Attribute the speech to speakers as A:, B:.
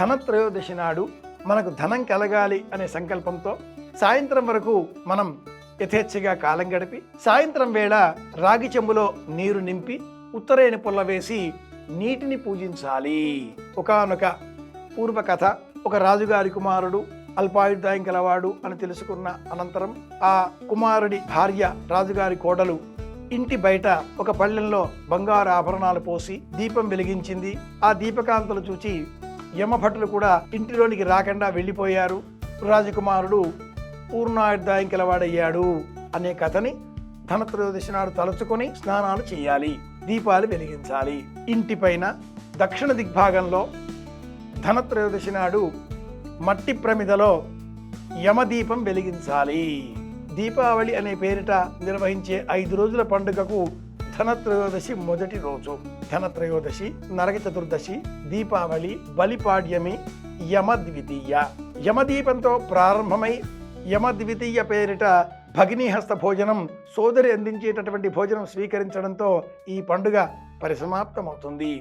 A: ధనత్రయోదశి నాడు మనకు ధనం కలగాలి అనే సంకల్పంతో సాయంత్రం వరకు మనం యథేచ్ఛగా కాలం గడిపి సాయంత్రం వేళ రాగి చెంబులో నీరు నింపి ఉత్తరేణి పుల్ల వేసి నీటిని పూజించాలి. ఒకానొక పూర్వకథ ఒక రాజుగారి కుమారుడు అల్పాయుర్దాయం గలవాడు అని తెలుసుకున్న అనంతరం ఆ కుమారుడి భార్య రాజుగారి కోడలు ఇంటి బయట ఒక పళ్ళెంలో బంగారు ఆభరణాలు పోసి దీపం వెలిగించింది. ఆ దీపకాంతలు చూచి యమభటులు కూడా ఇంటిలోనికి రాకుండా వెళ్ళిపోయారు. రాజకుమారుడు పూర్ణాయుర్దాయం గలవాడయ్యాడు అనే కథని ధనత్రయోదశి నాడు తలుచుకొని స్నానాలు చేయాలి దీపాలు వెలిగించాలి. ఇంటిపైన దక్షిణ దిగ్భాగంలో ధనత్రయోదశి నాడు మట్టి ప్రమిదలో యమదీపం వెలిగించాలి. దీపావళి అనే పేరిట నిర్వహించే ఐదు రోజుల పండుగకు ధనత్రయోదశి మొదటి రోజు. ధనత్రయోదశి నరక చతుర్దశి దీపావళి బలిపాడ్యమి యమద్వితీయ. యమదీపంతో ప్రారంభమై యమద్వితీయ పేరిట భగినీహస్త భోజనం సోదరి అందించేటటువంటి భోజనం స్వీకరించడంతో ఈ పండుగ పరిసమాప్తమవుతుంది.